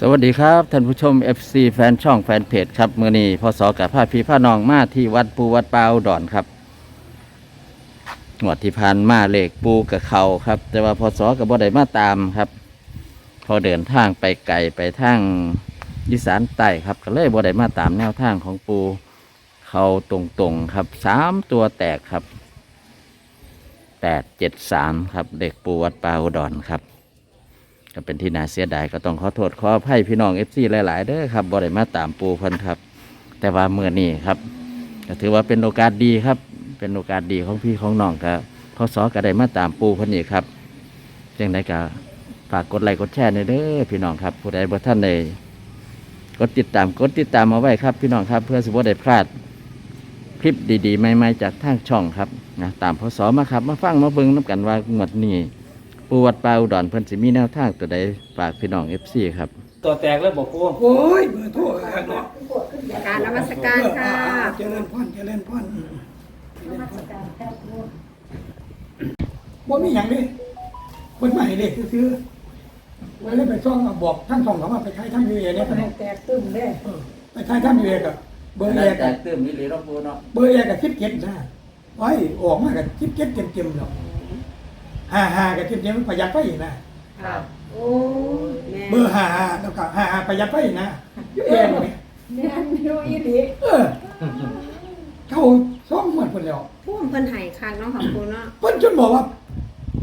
สวัสดีครับท่านผู้ชม FC แฟนช่องแฟนเพจครับมือนี้พศกับพาพีพานองมาที่วัดปูวัดปาวดอนครับหวดที่ผ่านมาเลขปูกับเขาครับ แต่ว่าพศกับบ่ได้มาตามครับ พอเดินทางไปไกลไปทางยิสานใต้ครับ ก็เลยบ่ได้มาตามแนวทางของปูเขาตรงๆครับสามตัวแตกครับแปดเจ็ดสามครับเด็กปูวัดปาวดอนครับ ก็เป็นที่น่าเสียดายก็ต้องขอโทษขออภัยพี่น้องเอฟซีหลาย ๆ เด้อครับบ่ได้มาตามปูเพิ่นครับ แต่ว่าเมื่อนี้ครับก็ถือว่าเป็นโอกาสดีครับ เป็นโอกาสดีของพี่ของน้องครับพศก็ได้มาตามปูเพิ่นอีกครับจังไดก็ฝากกดไลค์กดแชร์หน่อยเด้อพี่น้องครับ ผู้ใดบ่ท่านใดกดติดตามกดติดตามเอาไว้ครับ พี่น้องครับ เพื่อสิบ่ได้พลาดคลิปดีๆใหม่ๆจากทางช่องครับนะตามพศมาครับ มาฟังมาเบิ่งน้กันว่างวดนี้ ปูวัดปลาอุดรเพิ่นสิมีแนวทางตัวใดฝากพี่น้อง FC ครับ ตัวแตกแล้วบอกปูโอ้ยเบอร์โทรกันเนาะกรารนมัสการค่ะเจริญพรเจริญพรบ่มีหยังนี่เพิ่นมาให้เลขซื้อๆไว้เลยไปซ่องมาบอกท่านส่องเขามาไปใช้ท่านยูเอเนี่ยเพิ่นแตกตึ้มเด้เออไปใช้ท่านยูเอกับเบอร์เอแตกับกตื่มนี่หรือเราปูเนาะเบอร์เอกับคิดเก็บนะไว้ออกมากับคิดเก็บเต็มๆเนาะ ห้าห้ากับเต็มๆมันประหยัดไฟอีกนะ ครับโอ้แม่เบอร์ห้าห้าแล้วก็ห้าห้าประหยัดไฟอีกนะยูเอเนี่ยแม่นอยู่อีหลีเออเขาซ่องหมดคนแล้วพุ่มเพิ่นให้คักเนาะค่ะคุณเนาะเพิ่นจนบอกว่า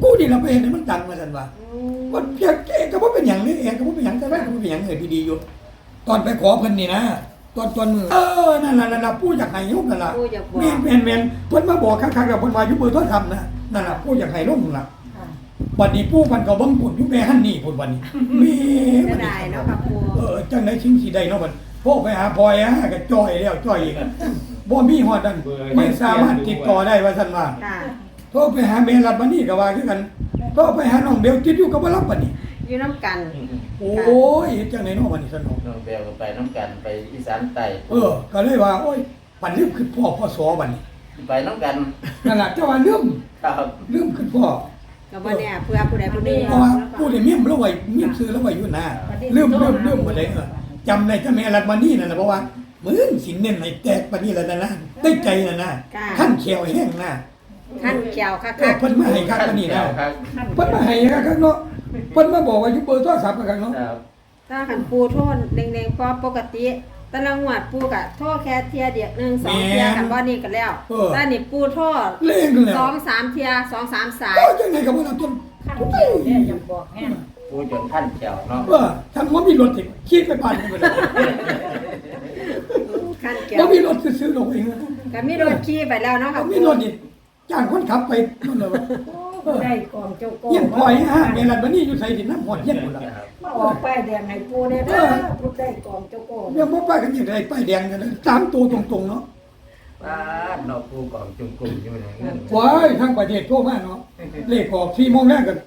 กูนี่เราไปเห็นให้มันดังมาสันว่าโอ้ว่าเพียงเองก็บ่เป็นหยังนี่เองก็บ่เป็นหยังแต่ว่าก็บ่เป็นหยังเออดีๆอยู่ ตอนไปขอเพิ่นนี่นะตอนตอนมือเออนั่นล่ะนั่นล่ะปู่อยากให้ยกนั่นล่ะผู้อยากบอก แม่นแม่นแม่นเพิ่นมาบอกคักๆกับเพิ่นว่าอยู่เบอร์โทรศัพท์นะ นั่นล่ะปู่อยากให้ลงนั่นล่ะบัดนี้ปู่มันก็เบิ่งปุ่นอยู่แม่หันนี่พุ่นบัดนี้แม่เสียดายเนาะค่ะปูเออจังได๋ชิงสิได้เนาะบัดพ่อไปหาพลอยฮะก็จ้อยแล้วจ้อยอีกบ่มีฮอดนั่นไม่สามารถติดต่อได้ว่าซั่นว่าค่ะโทรไปหาเมรัดมานี่ก็ว่าคือกันโทรไปหาน้องเบลจิตอยู่ก็บ่รับบัดนี้อยู่น้ำกัน โอ้ยเฮ็ดจังไดเนาะบัดนี้สนองน้องเบลก็ไปน้ำกันไปอีสานใต้เออ ก็เลยว่าโอ้ยปันลืมคือพ่อพ่อสอบัดนี้ ไปน้ำกันนั่นล่ะเจ้าว่าลืมครับลืมคือพ่อก็บ่แน่เพื่อผู้ใดผู้หนึ่งเพราะว่าผู้ได้เมียมแล้วไว้เมียมซื้อแล้วไว้อยู่หน้าลืมลืมลืมบ่ได้เออจำได้ถ้าแม่รัดมานี่นั่นน่ะเพราะว่ามื้อสินเน้นให้แตกปานนี้แล้วนั่นนะได้ใจนั่นนะขั้นเขียวแห้งนะขั้นเกี่ยวคักเออเพิ่นมาให้คักปานนี้นะครับเพิ่นมาให้คักๆเนาะเพิ่นมาบอกว่าอยู่เบอร์โทรศัพท์คักๆเนาะครับถ้าคันปูโทษแดงๆพอปกติ แต่ละงวดปูก็โทษแค่เที่ยเดียวหนึ่งสองเที่ยกันบ่นี่ก็แล้วแต่นี่ปูโทษเล่นกันแล้ว สองสามเที่ยสองสามสาย ก็จังไดก็บ่ต้องต้นปูจนขั้นแถวเนาะเออถ้าบ่มีรถสิขี่ไปบ้านนี่บ่ได้ขั้นเกี่ยบ่วมีรถซื้อๆลงเองนะก็มีรถขี่ไปแล้วเนาะบ่ค่ะมีรถนี่จ้างคนขับไปนั่นเลยว่าเออได้กองเจ้าโกเฮียนปล่อยฮะเวลาบัดนี้อยู่ไสสิน้ำหอดเฮียนพุ่นล่ะครับมา ออกป้ายแดงให้ปูเนี่ยเด้อปูได้กองเจ้าโกยังบ่ไปกันยังไดป้ายแดงกันนะสามตัวตรงๆเนาะบ้านนอกปูกองจุ่มกลุ่มอยู่ในเงินว้ายทั้งประเทศโทรมาเนาะเลขออก4โมงแรกกัน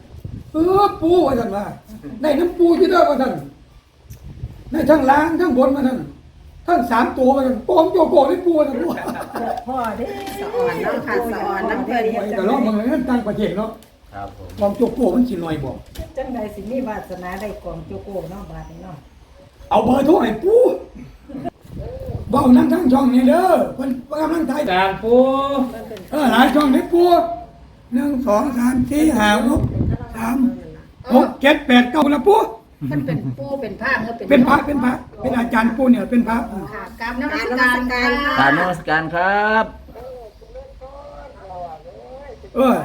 เออปูว่าซั่นว่าได้น้ำปูอยู่เด้อว่าซั่นได้ทั้งล้างทั้งบนมาซั่นทั้งสามตัวมาซั่นปอมโยโกได้ปูว่าซั่นว่าพ่อเด้สะอ่อนเนาะค่ะสะอ่อนน้ำเพิ่นไปก็รอบเมืองนั้นต่างประเทศเนาะ ครับผมปอมโยโกมันสิน้อยบ่จังใดสิมีวาสนาได้กองเจ้าโกเนาะบาดนี้เนาะเอาเบอร์โทรให้ปูเบ้านั่งทั้งช่องนี่เด้อเพิ่นกำลังถ่ายการปูเออหลายช่องนี่ปูหนึ่งสองสามสี่ห้าหกสามหกเจ็ดแปดเก้าละปูมันเป็นปูเป็นผ้าเมื่อเป็นเป็นพระเป็นพระเป็นอาจารย์ปูเนี่ยเป็นพระค่ะกราบนนมัมัสสกาการรค่ะค่ะ กรารนมัสการครับ เออ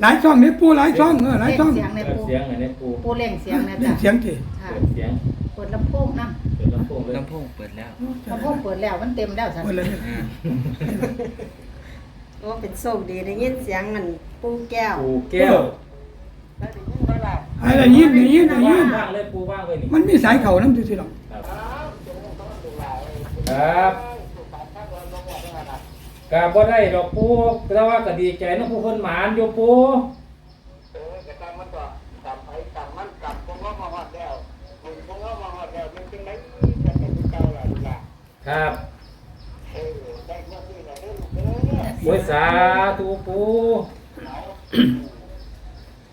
หลายช่องนี่ปูหลายช่องเออหลายช่องเสียงในเปิดปูเสียงอันนี้ปูปูเล่งเสียงนะเล่จ๊ะนเสียงทีค่ะเปิดเสียงเปิดลำโพงนำเปิดลำโพงเลยลำโพงเปิดแล้วลำโพงเปิดแล้วมันเต็มแล้วซั่นเปิดเลยเนี่ยโอ้เป็นโชคดีได้ยินเสียงมันปูแก้วปูแก้วอะไรยินได้ยินได้ยิว่างนว่างเลยปูว่างเลยนี่มันมีสายเข่าน้ำซื่อๆหรอกครับ กราบบ่ได้ดอกปูแต่ว่าก็ดีใจเนาะผู้คนหมานอยู่ปูเออจะตามมันก็กลับไปกลับมันกลับคงว่ามาฮอดแล้วมึงคงว่ามาฮอดแล้วมันจึงได้จะเป็นเจ้าล่ะลูกหล่ะครับเออได้เมื่อกี้น่ะเด้อลูกเด้อโวยสาธุปู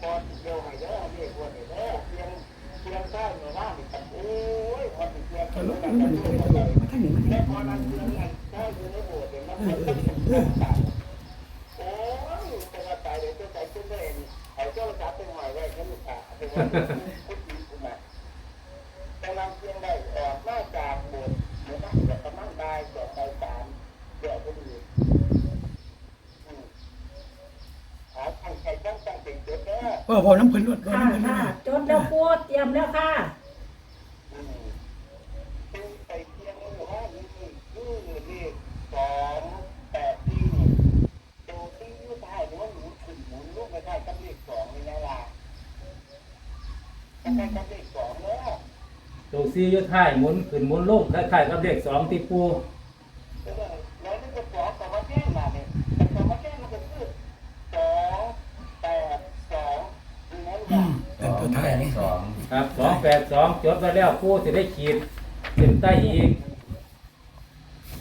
พอสิเดียวให้เด้อนี่พวกนี้เด้อเพียงเพียงใต้หมู่บ้านนี่กันเอ้ยมันมันมันมันทั้งนี้มันทั้งนี้พอนั้นคืออันแท้อยู่ในโบสถ์เนี่ยมัน่องต่าง ตัวซีอยู่ท้ายหมุนขึ้นหมุนลงคล้ายๆกับเลขสองที่ปูเออแล้วนี่ก็สองแต่ว่าแจ้งมาเนี่ยแต่แต่ว่าแจ้งมันก็คือสองแปดสองนี่นะอืล่ะมเป็นตัวท้ายนี่สองครับสองแปดสองจดไว้แล้วปูจะได้ขีดเส้นใต้อีก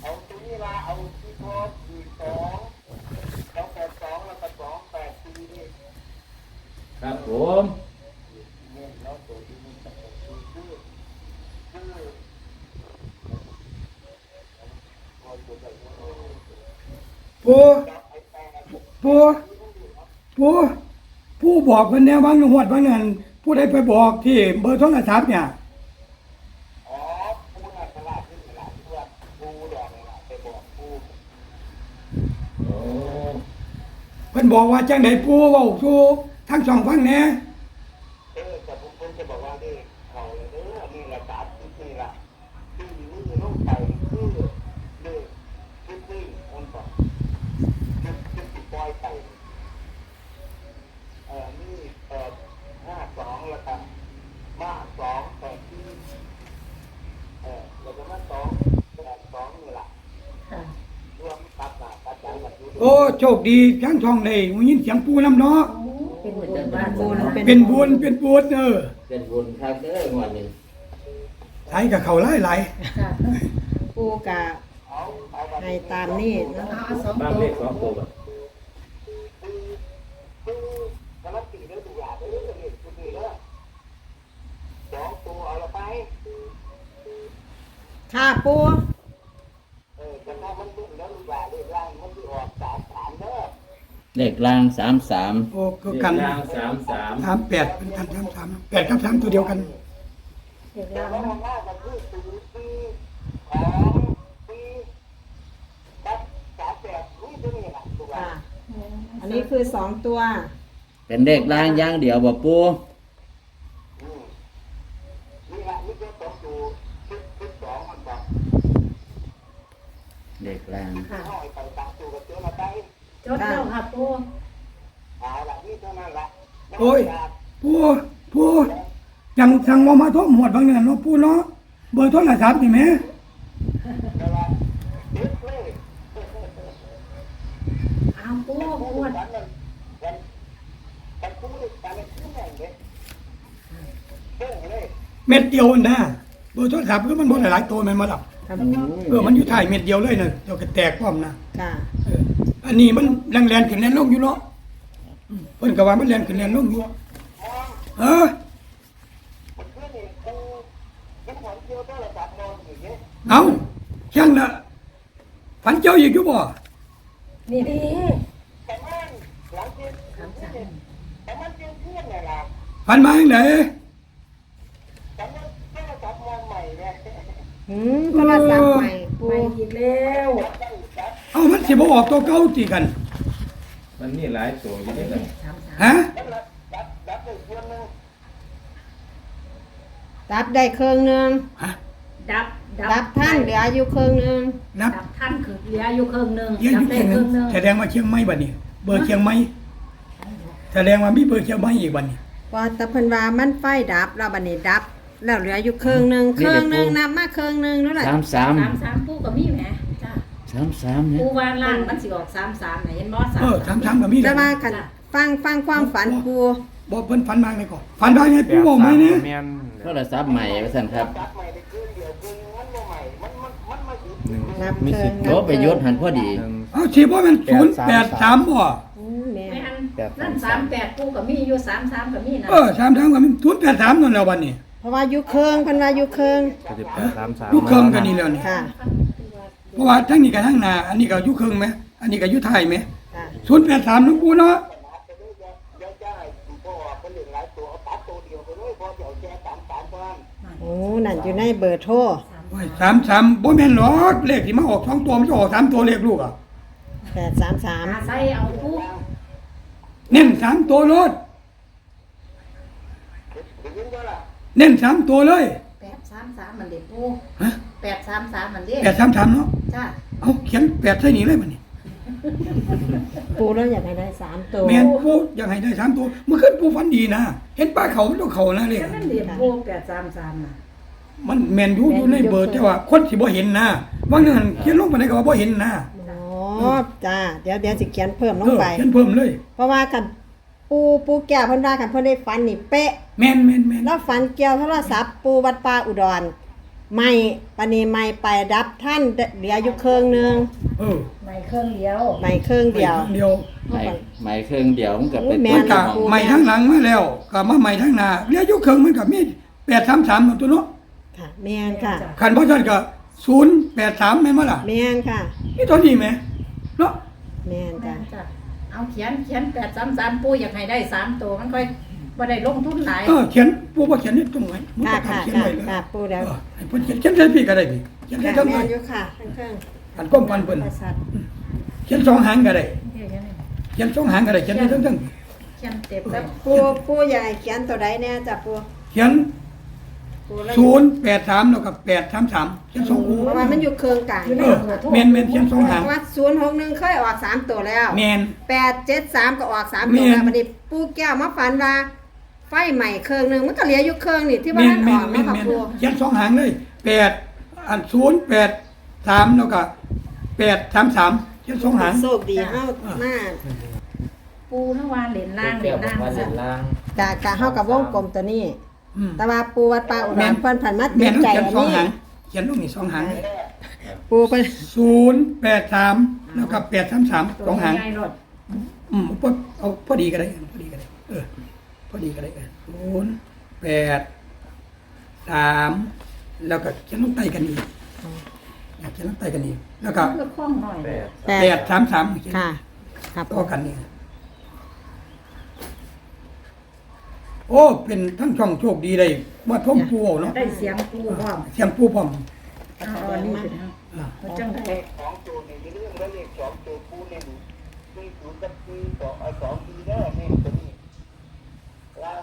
เอาตัวนี้ละเอาที่โพสสี่สองสองแปดสองแล้วก็สองแปดสี่นี่ครับผม เนี่ยแล้วตัวที่มันจะเป็นคือคือคือคนตัวใหญ่ตัวโต ปูจับไอ้แปดปูปูผู้บอกเพิ่นแนวบางหวดบางนั้นผู้ใดไปบอกที่เบอร์โทรศัพท์เนี่ยอ๋อปูน่ะฉลาดขึ้นฉลาดเพื่อนปูหลอกเลยล่ะไปบอกปูโอ้เพิ่นบอกว่าจังไดปูเว้าสู่ทั้งสองฟังแหน่ เออแต่ผมผมจะบอกว่านี่เขาเลยเด้อนี่แหละจับที่นี่ล่ะที่นี่ลงไปคือเด้อคือนี่มันบอกคือคือติดปล่อยไป เอ่อนี่แปดห้าสองแล้วกันมาสองแปดที่เออแล้วก็มาสองแปดสองนี่แหละ ค่ะ รวมตัดหนาตัดหลังกันดู โอ้โชคดีทั้งช่องได้ยินเสียงปูนํเนาะเป็นบุญวาสบุญนาเป็นเป็นบุญเป็นบุญเออเป็นบุญครับเด้องวดนี้ไทยกับเขาหลายหลายค่ะปูกะเอาเอาแบบให้ตามนี่เนาะเอาสองบางตัวเลขสองตัวบ่คือคือกำลังตีเรื่องตัวอย่างเรื่องตัวเองตัวเองแล้วสองตัวเอาละไป เลขล่างสามสามโอ้ก็เลขกันล่างสามสามสามแปดเป็นกันสามสามแปดกับสามตัวเดียวกันเด็กแต่ล่างว่านะมันน่าจะคือศูนย์สี่ของสี่บัดสามแปดนี่ตัวนี้แหละตัวค่ะอันนี้คือสองตัว เป็นเลขล่างอย่างเดียวบ่ปูอืมนี่แหละนี่ก็ตกอยู่ชุดชุดสองมันบอกเลขล่างค่ะ จดแล้วค่ะปูเอาละนี่เท่านั้นละโอ้ยปูปูยังสั่งมามาท่วมหมวดบางเนี่ยเนาะปูเนาะเบอร์โทรศัพท์นี่แหมแต่ว่าเด็กเลยเอาปูพูปูดวันนั้นวันวันพูดวันนั้นพูดอย่างเงี้ยเด้งเลยเม็ดเดียวนะเบอร์โทรศัพท์ก็มันบ่ได้หลายตัวแม่นบ่ล่ะครับเออมันอยู่ท้ายเม็ดเดียวเลยน่ะเดี๋ยวก็แตกพร้อมนะค่ะเอออันนี้มันแรงๆขึ้นแรงลงอยู่เนาะอืมเพิ่นก็ว่ามันแรงขึ้นแรงลงอยู่เออมันคือนี่กูยังหวังเกี่ยวกับระดับนอนอยู่เงี้ยเอาช่างละฝันเจ้าอีกอยู่บ่นี่ดีแต่มันหลังเที่ยงแต่มันเที่ยงเที่ยงเนี่ยล่ะฝันมาจังไดแต่มันแค่ระดับนอนใหม่เนี่ยหืมโทรศัพท์ใหม่ปูไปอีกแล้ว สิบ่ออกตัวเก่าติกัน มันมีหลายตัวอยู่ด้วยกันสามสามฮะแล้วดับดับดับได้เพื่อนนึงดับได้เครื่องหนึงฮะ ดับดับท่านเหลืออยู่เครื่องหนึงนับดับท่านคือเหลืออยู่ครึ่งหนึงเยี่ยงดัอบยู่ได้เชียงครึ่งหนึงแสดงว่าเชียงใหม่บัดนี้ เบอร์เชียงใหม่แสดงว่ามีเบอร์เชียงใหม่อีกบัดนี้ว่าแตะเพิ่นว่ามันไฟดับแล้วบัดนี้ดับ แล้วเหลืออยู่เครื่องหนึงเครื่องหนึงนับมาเครื่องหนึงนั่นแหละสามสามสามสามปูก็มีแหมจ้า สามสามเนี่ย ปูวานล่างมันสิออกสามสามไหนเห็นบ่สามเออสามสามก็มีแต่แล้วว่าคันฟังฟังความฝันปูบอกเพิ่นฝันมาเลยก่อนฝันว่าไงปู่บอกไหมเนี่ยโทรศัพท์ใหม่ว่าซั่นครับดับใหม่ได้คืนเดียวคืนมันบ่ใหม่มันมันมันมาหยุดนับเครื่องโตไปยศหันพอดีเอาสิบ่แม่น083บ่อืมแม่แม่นนั่นสามแปดปูก็มีอยู่สามสามก็มีนะเออ33ก็มี083นั่นแหล้วบัดนี้คเพราะว่าอยู่เครื่องเพิ่นว่าอยู่เครื่องก็สิบแปดสามสามยุคเครื่องกันนี่แล้วนี่ค่ะ เพราะว่าทั้งนี้กับทั้งหนาอันนี้ก็ยุคเครื่องไหมอันนี้ก็ยุคไทยไหมค่ะศูนย์แปดสามน้องปูเนาะเดี๋ยวจะให้พ่อคนเหลือหลายตัวเอาตัดตัวเดียวไปเลยพอเดี๋ยวแกสามสามบ้านโอ้นั่นอยู่ในเบอร์โทรโอ้ยสามสามบ่แม่นหรอกเลขที่มาออกสองตัวมันจะออกสามตัวเลขลูกอะแปดสามสามใส่เอาผู้เน้นสามตัวรถถึงยินก็ล่ะเน้นสามตัวเลยแปดสามสามมันเด็ปูฮะ แปดสามสามมันเด็แปดสามสามเนาะจ้าเอาเขียนแปดใส่นี่เลยมันนี่ปูแล้วอยากให้ได้สามตัว แม่นปูอยากให้ได้สามตัวเมื่อคืนปูฝันดีนะเห็นป้าเขามันต้องเขานะเลขมันเด็ปูแปดสามสามน่ะมันแม่นอยู่อยู่ในเบอร์แต่ว่าคนที่บ่เห็นนะว่าเงินเขียนลงไปไหนก็ว่าบ่เห็นนะอ๋อจ้าเดี๋ยวเดี๋ยวสิเขียนเพิ่มลเองอไปเขียนเพิ่มเลย เพราะว่ากันปูปูแก้วเพิ่นว่ากันเพิ่นได้ฟันนี่เป๊ะแม่นแม่นแม่นแล้วฟันเกี่ยวโทรศัพท์ปูวัดป่าอุดร ไม่ปานนีไม่ไปดับท่านเหลืออยู่เครื่องหนึงเออไม่เครื่องเดียวไม่เครื่องเดียว เดียวไม่ไม่เครื่องเดียวมันก็เป็นโอ้ยแม่ มันตัก็วของใหม่ทั้งหลังมาแล้วก็มาใหม่ทั้งหน้าเรียกยุคเครื่องมันก็มี833ตัวเนาะค่ะแม่นค่ะ คันเพราะฉะนั้นก็083แม่นบ่ล่ะแม่นค่ะ นี่ตัวนี้แม่เนาะแม่นจ้าจ้ะจ้าเอาเขียนเขียนแปดสามสามปูอยากให้ได้สามตัวมันค่อย บ่ได้ลงทุนหลาย เออเขียนปูบ่เขียนนี่ตรงไหนมันค่ะก็ค่ะเขียนค่ะไว้เลยค่ะปูเดี๋ยวเออให้เพิ่นเขียนเขียนใส่พี่ก็ได้พี่เขียนใส่ค่ะทั้งเลแม่นยอยู่ค่ะทั้งเครื่องอันก้มปันเพิ่นบริษัทเขียนสองหางก็ได้เดี๋ยวนี้เขียนสองหางก็ได้เขียนได้ทั้งทั้งเขียนเต็มแล้แล้ววปูปูใหญ่เขียนตัวใดแน่จ้ะปูเขียนปูแล้ว083แล้วก็833เขียนสองคู่เพราะว่ามันอยู่เครื่องกลางเออแม่นแม่นเขียนสองหางเพราะว่าศูนย์หกหนึ่งเคยออกสามตัวแล้วแม่นแปดเจ็ดสามก็ออกสามตัวแม่นแล้วบัดนี้ปูแก้วมาฝันว่า ไฟใหม่เครื่องหนึ่งมันก็เหลืออยู่เครื่องนี่ที่ว่าแม่นมันอแม่อนกแม่มานค่ะแม่นปูเขียนสองหางเลยแปดอันศูนย์แปดสามแล้วก็แปดสามสามเขียนสองหาง โชคดีเฮามากปูนวานเหรียญล่างเกี่เหรียยวญกับล่างว่าเล่นล่างกะกะเฮากับวงกลมตัวนี้ อืมแต่ว่าปูวัดป่าอุดแม่รน เพิ่นผันมาติแม่ดนต้องใจเขียนอันสองนี้หางเขียนตรงนี้สองหางปูเพิ่นศูนย์แปดสามแล้วก็แปดสามสามสองหาง ใหญ่รถอืมพอเอาพอดีก็ได้พอดีก็ได้เออ พอดีก็ได้เออศูนย์แปดสามแล้วก็เขียนลงใต้กันอีกเขียนลงใต้กันอีกแล้วก็ก็คล่องหน่อยแปดแปแปดดสามสามเขียนค่ะ ครับต่อกันนี่โอ้เป็นทั้งช่องโชคดีเลยว่าท่มปูเอาเนาะได้เสียงปูพร้อมเสียงปูพร้อมเอาอันนี้เป็นเอาอ่าเอาจังได๋สองตัวนี่เรื่องแล้วเลขสองตัวคู่เนี่ยมีศูนย์กับมีสองเอาสองทีได้นี่ตัวนี้ล่าง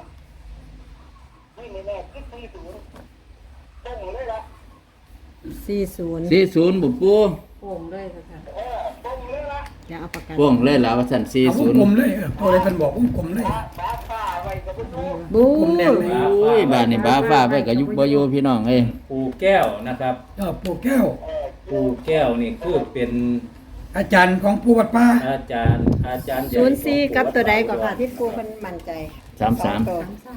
ไม่แน่แน่คิดที่ศูนย์ต้องเลยละสี่ศูนย์สี่ศูนย์บุปูโป่งเลยค่ะเออต้องเลยละเดี๋ยวเอาปากกาพ่วงเลยแล้วว่าสั่นสี่เอาวศูงนย์กลมเลยเออพอเลยท่านบอกวงกลมเลย ฟ้าฟ้าไว้กับผู้บูผมแน่เลย โอ้ยบ้านนี่บ้าฟ้าไปกับยุบบ่อยู่พี่น้องเอ้ยปูแก้วนะครับ เออปูแก้ว ปูแก้วนี่คือเป็นอาจารย์ของปูวัดป่าอาจารย์อาจารย์ใหญ่ศูนย์สี่กับตัวใดก็ค่ะที่ปูเพิ่นมั่นใจสามสามตัวส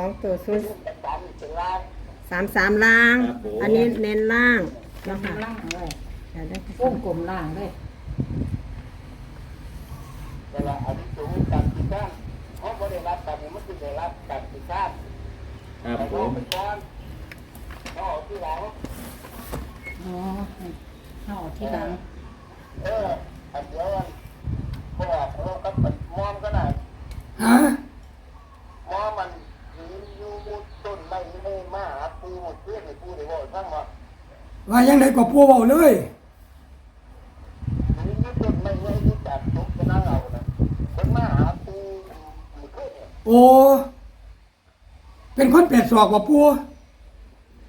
องตัวศูนย์สามเป็นล่างสามสามล่างอันนี้เน้นล่างจัเนาะงค่ะล่างเลยเดี๋ยวได้โป่งกลมล่างเลยเวลาอธิสูงการที่สร้างเขาบริรับการมันคือได้รับการที่สร้างครับแต่ผเขามเป็นก้อนเขาเอาที่หลังอ๋อเอาที่หลังเอออันเดียวกันเพราะว่าเราก็เป็นมอมก็น่ะ ฮะ มอมมันยืนอยู่ต้นไม้ไม่มาหาปูหมดเพื่อนให้ปูได้บอกทั้งว่า ว่ายังไงก็ปูเบาเลยยืนอยู่ต้นไม้ไว้ที่จัดทุกข์ก็นั่งเอาปูเพื่อนเลยโอ้เป็นคนแปดศอกว่าปู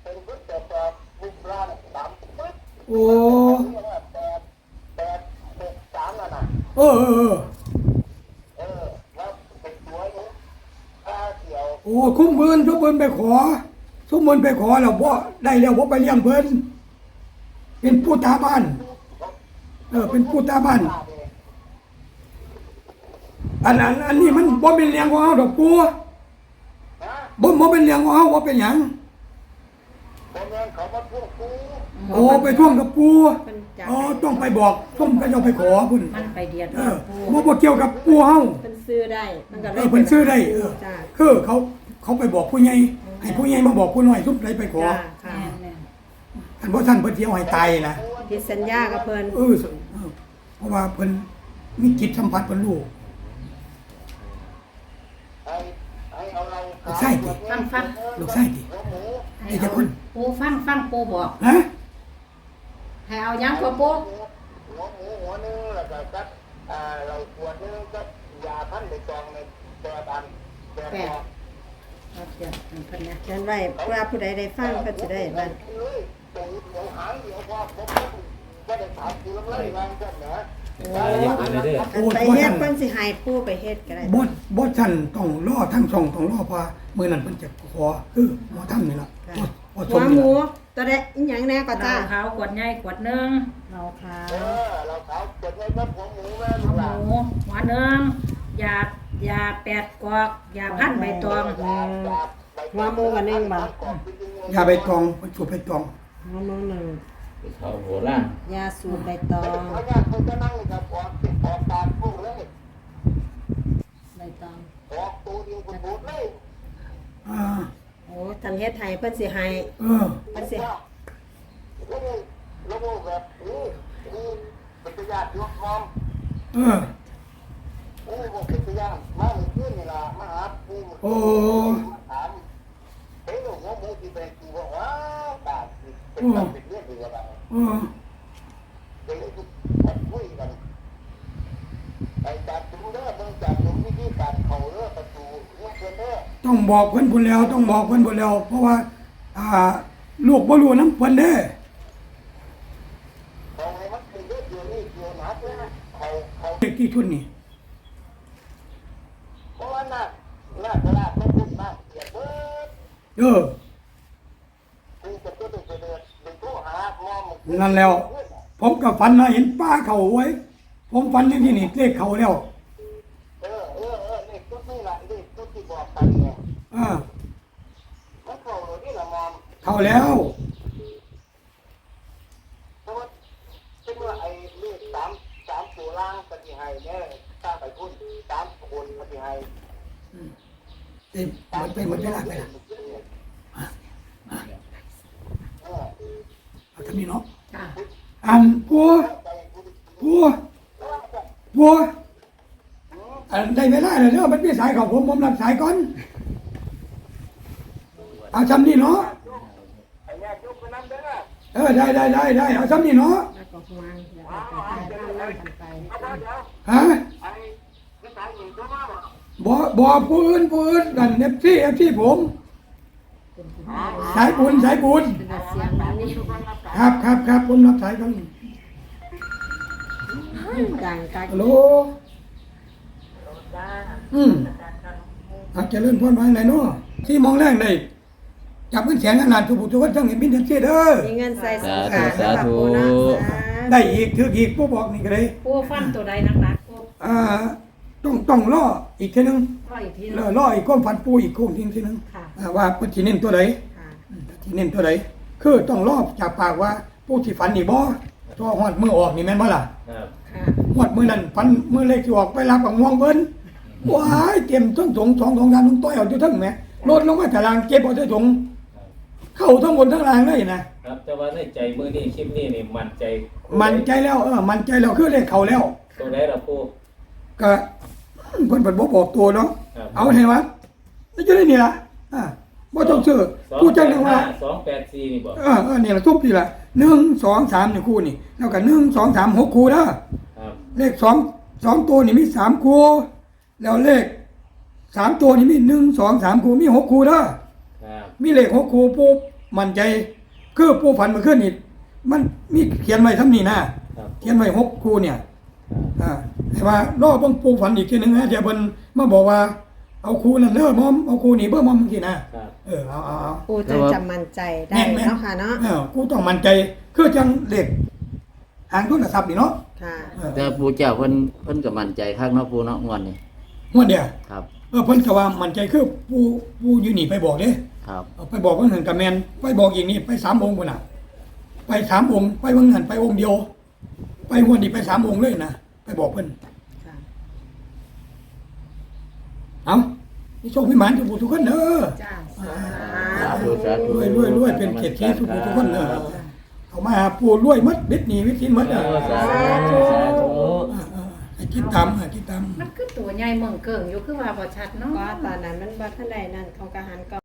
เป็นคนแต่แต่บุกร้านสามปึ๊บโอ้เออเออเออเออแล้วเป็นตัวนี้ถ้าเกี่ยวโอ้คุ้มเบินทุกเบินไปขอทุกเบินไปขอแล้วบ่ได้แล้วบ่ไปเลี้ยงเพิ่น เป็นผู้ตาบ้าน เออ เป็นผู้ตาบ้านตาเนี่ยอันอันอันนี้มันบ่เป็นเลี้ยงของเฮาดอกปูฮะบ่บ่เป็นเลี้ยงของเฮาบ่เป็นหยังคนนั้นเขามาพวกปูโอ้ไปท่วงกับปูเพิ่นจับอ๋อต้องไปบอกต้องไปเอาไปขอพุ่นมันไปเดียดเออปูบ่บ่เกี่ยวกับปูเฮาเพิ่นซื้อได้มันก็เลเอยอเพิ่นซื้อได้เออจ้าคือเขาเขาไปบอกผู้ใหญ่ให้ผู้ใหญ่มาบอกผู้น้อยทุบไรไปขอจ้าค่ะแม่น อันเพราะท่านเพิ่นสิเอาให้ตายนะผิดสัญญากับเพิ่นเออเออ เพราะว่าเพิ่นมีจิตสัมผัสเพิ่นรู้ให้ให้เอาเราลูกไส้ติฟังฟังลูกไส้ติหัวหมูให้ไอ้เจ้าเอาคนปูฟังฟังปูบอกฮะให้เอายังพ่อปูหัวหมูหัวหนึงแล้วก็กับอ่าเราขวดหนึงกับยาพันใบตองในตัวดันแปดดอกเอาเดี๋ยวเพิ่นนะเขียนไว้เพื่อผู้ใดได้ฟังเพิ่นจะได้นั่นเลยตรงเดี๋ยวหาง เดี๋ยวพอผมก็ได้ถามคือลำไรวางกันนะได้ยินเลยเด้ออันไปเฮ็ดเพิ่นสิให้ผู้ไปเฮ็ดก็ได้บดบดท่านต้องรอทั้งสองต้องรอเพราะว่ามื้อนั้นเพิ่นจะขอคือหมอทำนี่ล่ะบ่บ่ชหัวมหนี่มูล่ะตัวใดอีหยังแน่ก็เหล้าจ้าขาวขวดใหญ่ขวดหนึงเราขาวเออเราขาวเกิดไงกับหัวหมูแม่ลูเอากหหลานมูหัวหนึงยายาแปดกอกยาพันใบตองหัวหมูกับหนึ่งบ่ยาใบตองเพิ่นสูบใบตอง หัวหมูหนึ่งเขาหัวล่างยาสูบใบตองเขาญาติเขาจะนั่งกับออกออกตาพุ่งเลยใบตองออกตัวเดียวคุณพูดเลยอ่าโอ้ทำเฮ็ดให้เพิ่นสิให้เออเพิ่นสิแล้วก็แล้วก็แบบนี้นี่เป็นญาติยกมอมเออโอ้บอกเป็นญาติมาเมื่อคืนนี่ล่ะมาหาปู่โอ้ ถามเฮ้ยหัวหมูที่เป็นกูบอกว่าตาเป็นตาเป็นเรื่องอะไร เออ เดี๋ยวจะคุยกันไอ้จัดจุดเด้อเบิ่งจัดจุดวิธีการเข้าเด้อประตูเรื่องเพิ่นเด้อ ต้อง บอกเพิ่นพุ่นแล้ว ต้องบอกเพิ่นพุ่นแล้ว เพราะว่าอ่าลูกบ่รู้นำเพิ่นเด้อเด็กที่ทุนนี่เพราะว่าน่ะน่าจะลาดต้องพูดมากเสียเบิดเออคือจะตัวเดือดเดือดเดือดโทรหามอมนั่นแล้ว ผมก็ฝันนะเห็นป้าเขาไว้ ผมฝันที่นี่เลขเขาแล้ว เออเออเออนี่ตัวนี่ละนี่ตัวที่บอกกันเนี่ย อ่ามันเข้าเลยนี่ละมอมเขาแล้วเพราะว่าเป็นว่าไอ้เลขสามสามตัวล่างปฏิให้เนี่ยถ้าไปพุ่นสามคนปฏิให้เอ้ยมันไปหมดเวลาไปละเออเอาทำนี้เนาะค่ะอันปัวปัวปัวอันได้เวลาแล้วเนาะมันมีสายของผมผมรับสายก่อน เอาทำนี่เนาะไอ้เนี่ยยกไปนั่นเด้อเออได้ได้ได้ได้เอาทำนี่เนาะแล้วก็ห่วงอย่าไปไปบ้านนั่งกันไปเดี๋ยวเดี๋ยวฮะไอ้ภาษาหญิงตัวมาบอกบ่บ่ผู้อื่นผู้อื่นกันเอฟซีเอฟซีผม สายบุญสายบุญเป็นเสียงแบบนี้ครับครับครับผมรับสายก่อนดังกักฮัลโหลอืมอาจจะเลื่อนพ้นไว้ไหนเนาะที่มองแรงเลย จับเงินแสนขนาดทุกผู้ทุกคนทั้งเห็นบินทั้งเสียเด้อมีเงินใส่สุสาธุขาสำหรับสาธุปูนะสาได้อีกถืออีกผู้บอกนี่ก็เลยปูฟันตัวใดนักหนักปูอ่าต้องต้องล่ออีกทีหนึงก็อีกทีล่นึองล่ออีกก้มพันปูอีกก้มทิ้งทีหนึงค่ะอ่าว่าผู้ที่เน้นตัวไหน ค่ะที่เน้นตัวไหนคือต้องล่อจากปากว่าผู้ที่ฝันนี่บ่ตัวหอดมือออกนี่แม่นบ่ล่ะครับค่ะหอดมือนั่นฝันมือเล็กที่ออกไปรับกับง่วงเบิ้นว้ายเต็มทั้งสองสองสองสามทั้งต้อยเอาอยู่ทั้งแม่ลดลงมาตารางเก็บเอาใส่ถุง เข้าทั้งบนทั้งล่างเลยนะครับแต่ว่าในใจมือนี่คลิปนี้นี่มั่นใจมันใจแล้วเออมันใจแล้วคือเลขเขาแล้ว ตัวไหนล่ะปูก็เพิ่นเพิ่นบ่บอกตัวเนาะครับเอาให้ว่าแล้วจะได้นี่ล่ะอ่าบ่ต้องซื้อสองกูจังเลยว่า สองแปดสี่นี่บอกเออเออนี่ล่ะทุบนี่ล่ะ1 2 3นี่คู่นี่แล้วก็1 2 3 6คู่เด้อครับ เลข2 2ตัวนี่มี3คู่แล้วเลขสามตัวนี่มี1 2 3คู่มี6คู่เด้อครับ มีเลข6คู่ปุ๊บมั่นใจ คือผู้ฝันเมื่อคืนนี่มันมีเขียนไว้ทำนี่นะครับเขียนไว้หกคู่เนี่ยครับอ่าแต่ว่ารอเบิ่งปูฝันอีกทีหนึงนะเดี๋ยวเพิ่นมาบอกว่าเอาครูนั่นเด้อมอมเอาครูนี่เบิ่มอมจังซี่นะครับเออเอาเอาเอาปูจะจำมันใจได้แม่นไหมเนาะค่ะเนาะเออกูต้องมั่นใจคือจังเลขหางโทรศัพท์นี่เนาะค่ะเออแต่ปูเจ้าเพิ่นเพิ่นก็มั่นใจข้างเนาะปูเนาะงวดนี้งวดเดียวครับเออเพิ่นก็ว่ามั่นใจคือปูปูอยู่นี่ไปบอกเด้ ครับเอาไปบอกว่าเงินกับแมนไปบอกอีกนี่ไปสามองค์พุ่นน่ะ ไปสามองค์ไปว่าเงินไปองค์เดียว ไปงวดนี้ไปสามองค์เลยนะไปบอกเพิ่นค่ะเอามีโชคมีหมานทุกผู้ทุกคนเด้อจ้าสาธุสาธุรวยรวยรวยเป็นเกียรติทุกผู้ทุกคนเด้อเอามาหาปู่รวยหมัดเด็ดหนีวิธีหมัดเออะอสาธุสาธุอ่าอ่าให้คิดตามอะคิดตาม มันคือตัวใหญ่เมืองเกิ่งอยู่คือว่าบ่ชัดเนาะ ก็ตอนนั้นมันบ่ทันใดนั่นเขาก็หันก็